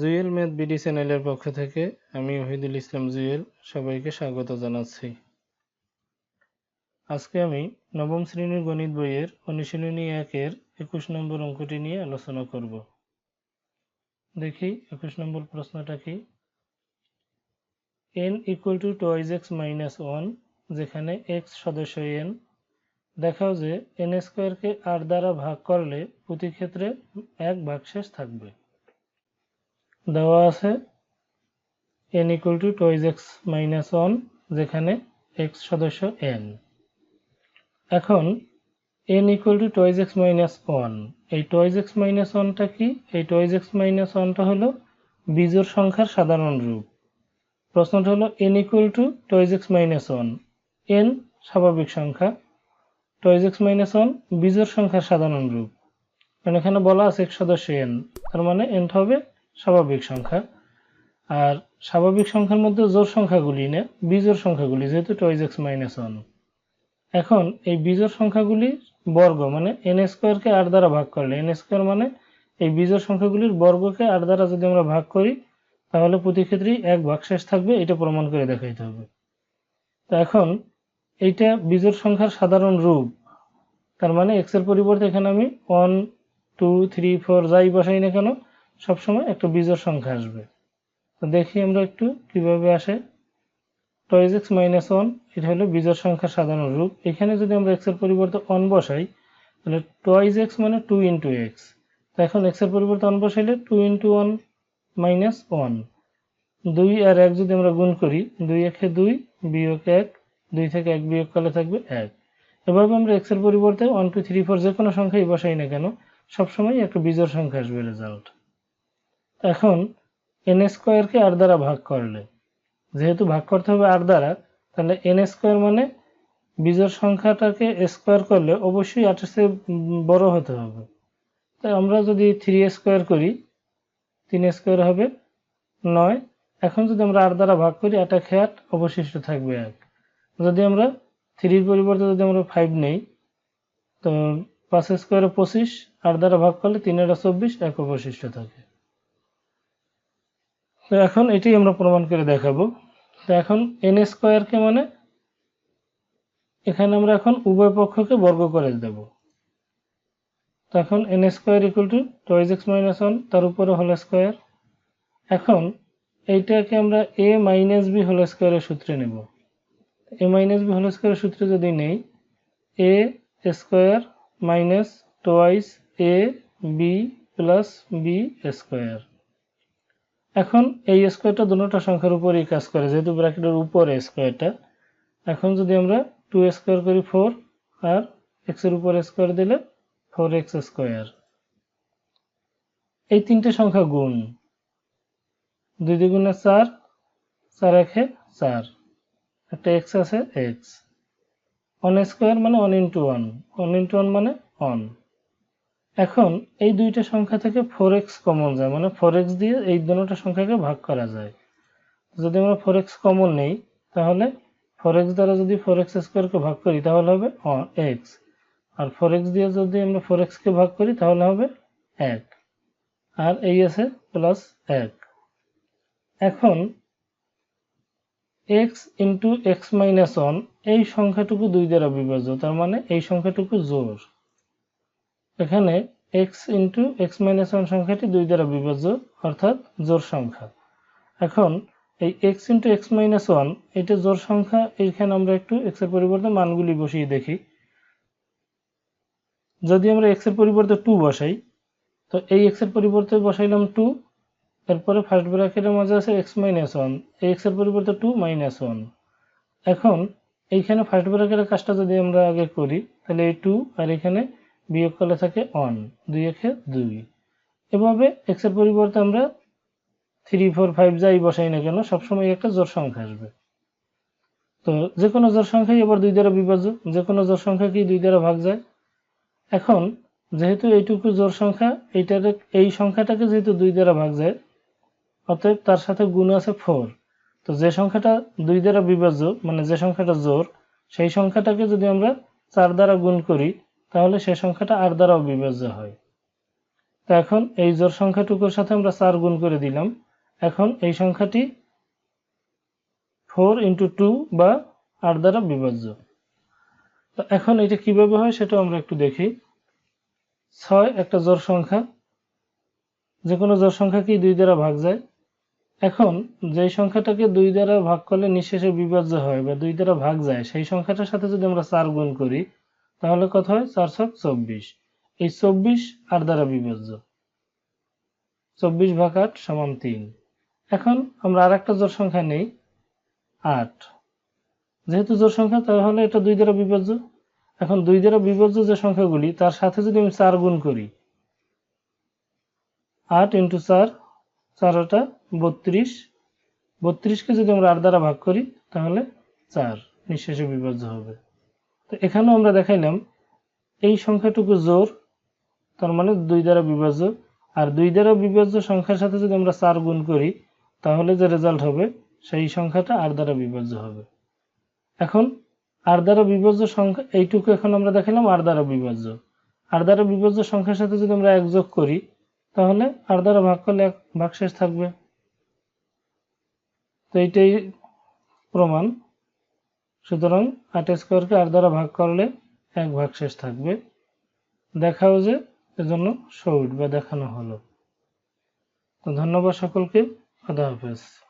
Jewel math BD চ্যানেলের পক্ষ থেকে আমি ওহিদুল ইসলাম জুয়েল সবাইকে স্বাগত জানাচ্ছি। আজকে আমি নবম শ্রেণির গণিত বইয়ের অনুশীলনী একের একুশ নম্বর অঙ্কটি নিয়ে আলোচনা করব। দেখি একুশ নম্বর প্রশ্নটা কি? N equal to twice X minus one যেখানে এক্স সদস্য এন দেখাও যে এন স্কোয়ারকে আর দ্বারা ভাগ করলে প্রতি ক্ষেত্রে এক ভাগশেষ থাকবে। দেওয়া আছে n equal to twice x minus one যেখানে এক্স সদস্য এন এখন n equal to twice x minus one এই টোয়াইজ এক্স মাইনাস ওয়ানটা কি? এই টোয়াইজ এক্স মাইনাস ওয়ানটা হলো বিজোড় সংখ্যার সাধারণ রূপ। প্রশ্নটা হলো N equal to twice X minus one N স্বাভাবিক সংখ্যা টোয়াইজ এক্স মাইনাস ওয়ান বিজোড় সংখ্যার সাধারণ রূপ। কারণ এখানে বলা আছে এক সদস্য এন তার মানে এনটা হবে স্বাভাবিক সংখ্যা। আর স্বাভাবিক সংখ্যার মধ্যে জোর সংখ্যাগুলি না, বিজোড় সংখ্যাগুলি, যেহেতু টোয়াইজ এক্স মাইনাস ওয়ান এখন এই বিজোড় সংখ্যাগুলি বর্গ মানে এন স্কোয়ারকে আট দ্বারা ভাগ করলে এন স্কোয়ার মানে এই বিজোড় সংখ্যাগুলির বর্গকে আট দ্বারা যদি আমরা ভাগ করি, তাহলে প্রতি ক্ষেত্রেই এক ভাগশেষ থাকবে, এটা প্রমাণ করে দেখাইতে হবে। তো এখন এইটা বিজোড় সংখ্যার সাধারণ রূপ। তার মানে এক্সের পরিবর্তে এখানে আমি ওয়ান টু থ্রি ফোর যাই বসাই না কেন সবসময় একটা বিজোড় সংখ্যা আসবে। তো দেখি আমরা একটু কীভাবে আসে। টয়েজ এক্স মাইনাস ওয়ান এটা হলো বিজোড় সংখ্যার সাধারণ রূপ। এখানে যদি আমরা এক্সের পরিবর্তে অন বসাই, তাহলে টয়েজ এক্স মানে টু ইন্টু এক্স তো এখন এক্সের পরিবর্তে on বসাইলে two into one minus one দুই আর এক যদি আমরা গুণ করি, দুই একে দুই বিয়োগ এক, দুই থেকে এক বিয়োগ করলে থাকবে এক। এভাবে আমরা এক্সের পরিবর্তে ওয়ান টু থ্রি ফোর যে কোনো সংখ্যাই বসাই না কেন সবসময় একটা বিজোড় সংখ্যা আসবে রেজাল্ট এখন এন স্কোয়ারকে আর দ্বারা ভাগ করলে, যেহেতু ভাগ করতে হবে আর দ্বারা, তাহলে এন স্কোয়ার মানে বিজোড় সংখ্যাটাকে স্কোয়ার করলে অবশ্যই চেয়ে বড় হতে হবে। তাই আমরা যদি থ্রি স্কোয়ার করি, তিন স্কোয়ার হবে নয়। এখন যদি আমরা আর দ্বারা ভাগ করি আটা খেয়ে আট অবশিষ্ট থাকবে এক। যদি আমরা থ্রির পরিবর্তে যদি আমরা ফাইভ নেই, তো পাঁচ স্কোয়ারে পঁচিশ আট দ্বারা ভাগ করলে তিন এটা চব্বিশ এক অবশিষ্ট থাকে। তো এখন এটাই আমরা প্রমাণ করে দেখাবো। তো এখন এন স্কোয়ারকে মানে এখানে আমরা এখন উভয় পক্ষকে বর্গ করে দেব। তখন N square equal to twice X minus one তার উপরে হোল স্কোয়ার এখন এইটাকে আমরা এ মাইনাস বি হোল স্কোয়ারের সূত্রে নেব। এ মাইনাস বি হোল স্কোয়ারের সূত্রে যদি নেই A square minus twice A B plus B square এখন এই স্কোয়ারটা দুটোটা সংখ্যার উপরেই কাজ করে, যেহেতু ব্র্যাকেটের উপরে স্কোয়ারটা এখন যদি আমরা টু স্কোয়ার করি ফোর আর এক্সের উপরে স্কোয়ার দিলে ফোর এক্স স্কোয়ার এই তিনটে সংখ্যা গুণ। দুই দ্বিগুণে চার চার একে চার। একটা এক্স আছে এক্স ওয়ান স্কোয়ার মানে one into one one into one মানে ওয়ান এখন এই দুইটা সংখ্যা থেকে ফোর এক্স কমন যায় মানে ফোর এক্স দিয়ে এই দুটো সংখ্যাকে ভাগ করা যায়। যদি আমরা ফোর এক্স কমন নেই, তাহলে ফোর এক্স দ্বারা যদি ফোর এক্স স্কোয়ারকে ভাগ করি, তাহলে হবে এক্স আর ফোর এক্স দিয়ে যদি আমরা ফোর এক্সকে ভাগ করি, তাহলে হবে এক। আর এই আছে প্লাস এক। এখন X into X minus one এই সংখ্যাটুকু দুই দ্বারা বিভাজ্য, তার মানে এই সংখ্যাটুকু জোর এখানে X into X minus one সংখ্যাটি দুই দ্বারা বিভাজ্য, অর্থাৎ জোর সংখ্যা। এখন এই X into X minus one এটা জোর সংখ্যা, এইখানে আমরা একটু এক্সের পরিবর্তে মানগুলি বসিয়ে দেখি। যদি আমরা এক্সের পরিবর্তে টু বসাই, তো এই এক্সের পরিবর্তে বসাইলাম টু এরপরে ফার্স্ট ব্র্যাকেটের মাঝে আছে এক্স মাইনাস ওয়ান এই এক্সের পরিবর্তে টু মাইনাস ওয়ান এখন এইখানে ফার্স্ট ব্র্যাকেটের কাজটা যদি আমরা আগে করি, তাহলে এই টু আর এখানে বিয়োগ করলে থাকে অন দুই একে দুই। এভাবে এক্সের পরিবর্তে আমরা থ্রি ফোর ফাইভ যাই বসাই না কেন, সবসময় একটা জোর সংখ্যা আসবে। তো যে কোনো জোর সংখ্যাই এবার দুই দ্বারা বিভাজ্য যে কোনো জোর সংখ্যা কি দুই দ্বারা ভাগ যায়। এখন যেহেতু এইটুকু জোর সংখ্যা, এইটার এই সংখ্যাটাকে যেহেতু দুই দ্বারা ভাগ যায়, অতএব তার সাথে গুণ আছে ফোর তো যে সংখ্যাটা দুই দ্বারা বিভাজ্য মানে যে সংখ্যাটা জোর সেই সংখ্যাটাকে যদি আমরা চার দ্বারা গুণ করি তাহলে সে সংখ্যাটা আর দ্বারাও বিভাজ্য হয়। তো এখন এই জোর সংখ্যাটুকুর সাথে আমরা চার গুণ করে দিলাম। এখন এই সংখ্যাটি ফোর ইন্টু টু বা আট দ্বারা বিভাজ্য। তো এখন এটা কীভাবে হয় সেটা আমরা একটু দেখি। ছয় একটা জোর সংখ্যা যে কোনো জোর সংখ্যা কি দুই দ্বারা ভাগ যায়। এখন যেই সংখ্যাটাকে দুই দ্বারা ভাগ করলে নিঃশেষে বিভাজ্য হয় বা দুই দ্বারা ভাগ যায়, সেই সংখ্যাটার সাথে যদি আমরা চার গুণ করি তাহলে কত হয়? চার ছক চব্বিশ। এই চব্বিশ আট দ্বারা বিভাজ্য চব্বিশ ভাগ আট সমান তিন। এখন আমরা আর একটা জোর সংখ্যা নেই। আট। যেহেতু জোর সংখ্যা, তাহলে এটা দুই দ্বারা বিভাজ্য এখন দুই দ্বারা বিভাজ্য যে সংখ্যাগুলি, তার সাথে যদি আমি চার গুণ করি, আট ইন্টু চার চারটা বত্রিশ। বত্রিশকে যদি আমরা আট দ্বারা ভাগ করি, তাহলে চার। নিঃশেষে বিভাজ্য হবে। তো এখানেও আমরা দেখাইলাম, এই সংখ্যাটুকু জোর তার মানে দুই দ্বারা বিভাজ্য। আর দুই দ্বারা বিভাজ্য সংখ্যার সাথে যদি আমরা চার গুণ করি, তাহলে যে রেজাল্ট হবে, সেই সংখ্যাটা আর দ্বারা বিভাজ্য হবে। এখন, আর দ্বারা বিভাজ্য সংখ্যা, এইটুকু এখন আমরা দেখালাম আর দ্বারা বিভাজ্য। আর দ্বারা বিভাজ্য সংখ্যার সাথে যদি আমরা এক যোগ করি, তাহলে আর দ্বারা ভাগ করলে এক, ভাগশেষ থাকবে। তো এইটাই প্রমাণ। সুতরাং আট স্কোয়ারকে আর দ্বারা ভাগ করলে এক ভাগ শেষ থাকবে। দেখাও যে এজন্য শোট বা দেখানো হলো। তো ধন্যবাদ সকলকে। আদা হাফেজ।